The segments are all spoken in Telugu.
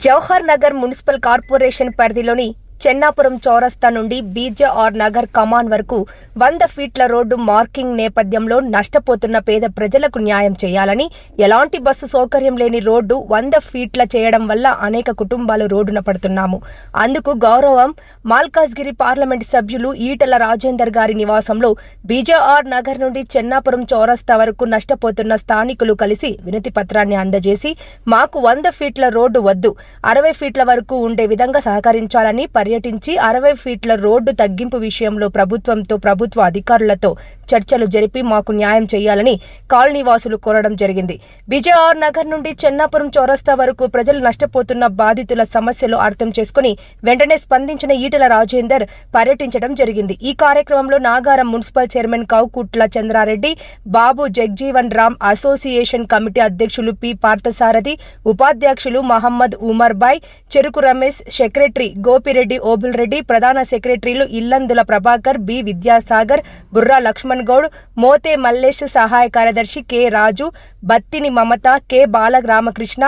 జవహర్ నగర్ మున్సిపల్ కార్పొరేషన్ పరిధిలోని చెన్నాపురం చౌరస్తా నుండి బీజేఆర్ నగర్ కమాన్ వరకు వంద ఫీట్ల రోడ్డు మార్కింగ్ నేపథ్యంలో నష్టపోతున్న పేద ప్రజలకు న్యాయం చేయాలని ఎలాంటి బస్సు సౌకర్యం లేని రోడ్డు వంద ఫీట్ల చేయడం వల్ల అనేక కుటుంబాలు రోడ్డున పడుతున్నాము. అందుకు గౌరవం మాల్కాజ్గిరి పార్లమెంట్ సభ్యులు ఈటల రాజేందర్ గారి నివాసంలో బీజేఆర్ నగర్ నుండి చెన్నాపురం చౌరస్తా వరకు నష్టపోతున్న స్థానికులు కలిసి వినతి పత్రాన్ని అందజేసి మాకు వంద ఫీట్ల రోడ్డు వద్దు అరవై ఫీట్ల వరకు ఉండే విధంగా సహకరించాలని పర్యటించి అరవై ఫీట్ల రోడ్డు తగ్గింపు విషయంలో ప్రభుత్వంతో ప్రభుత్వ అధికారులతో చర్చలు జరిపి మాకు న్యాయం చేయాలని కాలనీవాసులు కోరడం జరిగింది. విజయఆర్ నగర్ నుండి చెన్నాపురం చౌరస్తా వరకు ప్రజలు నష్టపోతున్న బాధితుల సమస్యలు అర్థం చేసుకుని వెంటనే స్పందించిన ఈటల రాజేందర్ పర్యటించడం జరిగింది. ఈ కార్యక్రమంలో Nagaram municipal chairman Koukutla Chandrareddy Babu Jagjivan Ram association committee అధ్యక్షులు పి పార్థసారథి ఉపాధ్యక్షులు మహమ్మద్ ఉమర్ బాయ్ చెరుకు రమేష్ సెక్రటరీ గోపిరెడ్డి ఓబుల్ రెడ్డి ప్రధాన సెక్రటరీలు ఇల్లందుల ప్రభాకర్ బి విద్యాసాగర్ బుర్రా లక్ష్మణ్ గౌడ్ మోతే మల్లేష్ సహాయ కార్యదర్శి K Raju Battini Mamata K Balaramakrishna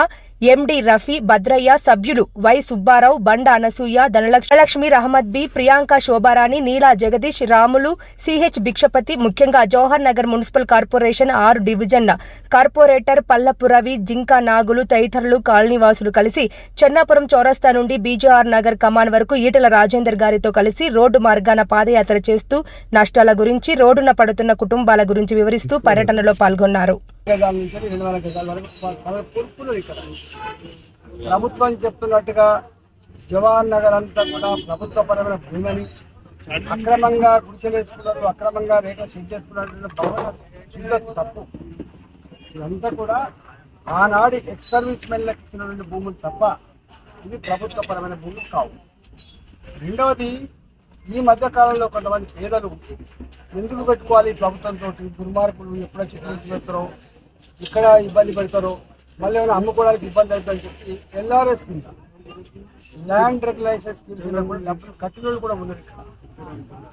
MD Rafi Bhadraiah సభ్యులు Y Subbarao Banda Anasuya Dhanalakshmi Rahmad B Priyanka Shobharani Neela Jagadish Ramulu CH Bhikshapathi ముఖ్యంగా జవహర్ నగర్ మున్సిపల్ కార్పొరేషన్ ఆరు డివిజన్ కార్పొరేటర్ పల్లపు రవి జింకా నాగులు తదితరులు కాలనీవాసులు కలిసి చెన్నాపురం చౌరస్తా నుండి బీజేఆర్ నగర్ కమాన్ వరకు ఈటల రాజేందర్ గారితో కలిసి రోడ్డు మార్గాన పాదయాత్ర చేస్తూ నష్టాల గురించి రోడ్డున పడుతున్న కుటుంబాల గురించి వివరిస్తూ పర్యటనలో పాల్గొన్నారు. గజాల నుంచి రెండు వేల గజాల వరకు ప- ఇక్కడ. ప్రభుత్వం చెప్తున్నట్టుగా జవాన్ నగర్ అంతా కూడా ప్రభుత్వపరమైన భూమని అక్రమంగా గుడిసెలేసుకున్నారు అక్రమంగా రేట్లు సెట్ చేసుకున్నటువంటి భవన శుద్ధ తప్పు. ఇదంతా కూడా ఆనాడు ఎక్స్ సర్వీస్ మెన్లకు ఇచ్చినటువంటి భూములు తప్ప ఇవి ప్రభుత్వపరమైన భూములు కావు. రెండవది ఈ మధ్య కాలంలో కొంతమంది పేదలు ఎందుకు పెట్టుకోవాలి ఈ ప్రభుత్వంతో దుర్మార్గులు ఎప్పుడో చిత్రం చేస్తారో ఇక్కడ ఇబ్బంది పెడతారో. మళ్ళీ ఏమైనా అమ్ముకోవడానికి ఇబ్బంది అవుతుందని చెప్పి LRS schemes. Land regulation schemes కూడా డబ్బులు కట్టిన వాళ్ళు కూడా ఉన్నారు ఇక్కడ.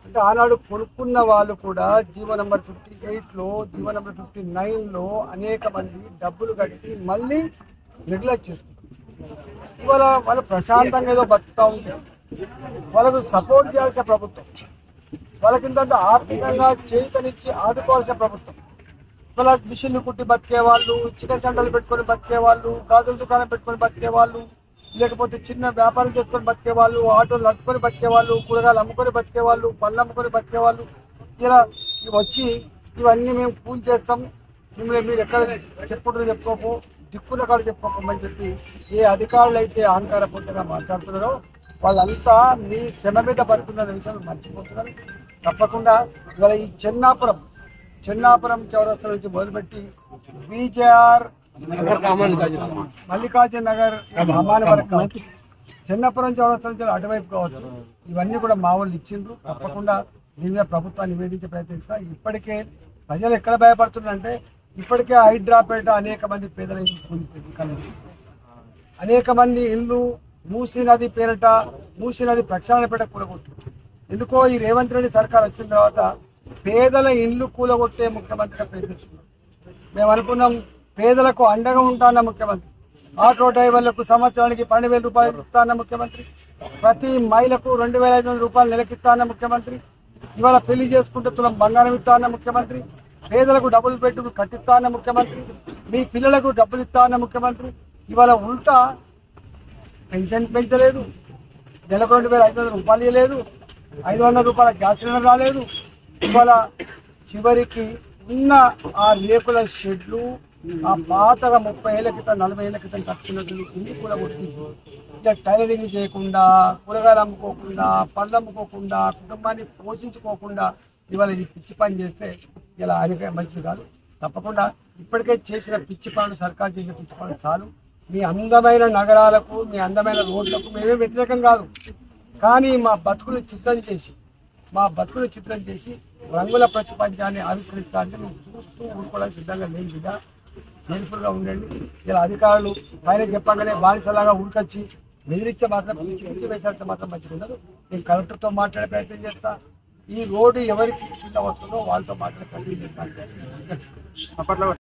అంటే ఆనాడు కొనుక్కున్న వాళ్ళు కూడా జీవో నెంబర్ ఫిఫ్టీ ఎయిట్లో జీవో నెంబర్ ఫిఫ్టీ నైన్లో అనేక మంది డబ్బులు కట్టి మళ్ళీ రెగ్యులైజ్ చేసుకుంటారు ఇవాళ వాళ్ళు ప్రశాంతంగా ఏదో బతుకుతా ఉంటారు. వాళ్ళకు సపోర్ట్ చేయాల్సిన ప్రభుత్వం. వాళ్ళకి ఇంత ఆర్థికంగా చేతనిచ్చి ఆదుకోవాల్సిన ప్రభుత్వం. వాళ్ళ మిషన్లు కుట్టి బతికే వాళ్ళు చికెన్ సెంటర్లు పెట్టుకొని బతికే వాళ్ళు గాజుల దుకాణం పెట్టుకొని బతికే వాళ్ళు లేకపోతే చిన్న వ్యాపారం చేసుకొని బతికే వాళ్ళు ఆటోలు నడుపుకొని బతికే వాళ్ళు కూరగాయలు అమ్ముకొని బతికే వాళ్ళు పళ్ళు అమ్ముకొని బతికే వాళ్ళు ఇలా ఇవి వచ్చి ఇవన్నీ మేము పూజ చేస్తాం. మిమ్మల్ని మీరు ఎక్కడ చెప్పుకుంటారో చెప్పుకోకు దిక్కుల కాడ చెప్పుకోకమని చెప్పి ఏ అధికారులు అయితే అహంకారపూర్తిగా మాట్లాడుతున్నారో వాళ్ళంతా మీ శ్రమ మీద పడుతున్న విషయం మర్చిపోతున్నారు. తప్పకుండా ఇవాళ ఈ చెన్నాపురం చెన్నాపురం చౌరస్తా నుంచి మొదలుపెట్టి బీజేఆర్ మల్లికార్జున నగర్ అమ్మాని వరకు కావచ్చు. చెన్నపురం చౌరస్తా నుంచి అటువైపు కావచ్చు. ఇవన్నీ కూడా మా వాళ్ళు ఇచ్చిండ్రు. తప్పకుండా దీని మీద ప్రభుత్వాన్ని నివేదించే ప్రయత్నిస్తా ఇప్పటికే ప్రజలు ఎక్కడ భయపడుతున్నారంటే ఇప్పటికే హైడ్రాపేట అనేక మంది పేదల అనేక మంది ఇల్లు మూసీ నది పేరిట మూసీ నది ప్రక్షాళనపేట కూలగొట్టు ఎందుకో ఈ రేవంత్ రెడ్డి సర్కార్ వచ్చిన తర్వాత పేదల ఇండ్లు కూలగొట్టే ముఖ్యమంత్రిగా ప్రయత్నిస్తున్నాం మేము అనుకున్నాం పేదలకు అండగా ఉంటాన్న ముఖ్యమంత్రి. ఆటో డ్రైవర్లకు సంవత్సరానికి పన్నెండు వేల రూపాయలు ఇస్తాన్న ముఖ్యమంత్రి. ప్రతి మహిళకు రెండు వేల ఐదు వందల రూపాయలు నెలకిస్తాన్న ముఖ్యమంత్రి. ఇవాళ పెళ్ళి చేసుకుంటే తులం బంగారం ఇస్తాన్న ముఖ్యమంత్రి. పేదలకు డబ్బులు పెట్టుకు కట్టిస్తాన్న ముఖ్యమంత్రి. మీ పిల్లలకు డబ్బులు ఇస్తా ముఖ్యమంత్రి. ఇవాళ ఉల్టా పెన్షన్ పెంచలేదు. నెలకు రెండు వేల ఐదు వందల రూపాయలు ఇవ్వలేదు. ఐదు వందల రూపాయల గ్యాస్ సిలిండర్ రాలేదు. ఇవాళ చివరికి ఉన్న ఆ రేకుల షెడ్లు ఆ పాతగా ముప్పై ఏళ్ళ క్రితం నలభై ఏళ్ళ క్రితం కట్టుకున్నట్లు ఇన్ని కూడా కొట్టింది ఇట్లా టైలరింగ్ చేయకుండా కూరగాయలు అమ్ముకోకుండా పళ్ళు అమ్ముకోకుండా కుటుంబాన్ని పోషించుకోకుండా ఇవాళ ఈ పిచ్చి పని చేస్తే ఇలా ఆయనకే మంచిది కాదు. తప్పకుండా ఇప్పటికే చేసిన పిచ్చి పనులు సర్కారు చేసిన పిచ్చి పనులు చాలు. మీ అందమైన నగరాలకు మీ అందమైన రోడ్లకు మేమే వ్యతిరేకం కాదు. కానీ మా బతుకులు చిత్తం చేసి మా బతుకులు చిత్రం చేసి రంగుల ప్రతిపంచాన్ని ఆవిష్కరిస్తా అంటే మేము చూస్తూ ఊరుకోవడానికి సిద్ధంగా లేని బిడ్డ. కేర్ఫుల్గా ఉండండి. ఇలా అధికారులు పైన చెప్పగానే బానిసలాగా ఉడికొచ్చి బెదిరించే మాత్రం పిచ్చి పిచ్చి వేసాలంటే మాత్రం మంచిగా ఉండదు. నేను కలెక్టర్తో మాట్లాడే ప్రయత్నం చేస్తా. ఈ రోడ్డు ఎవరికి కింద వస్తుందో వాళ్ళతో మాట్లాడే ప్రయత్నం చేస్తాను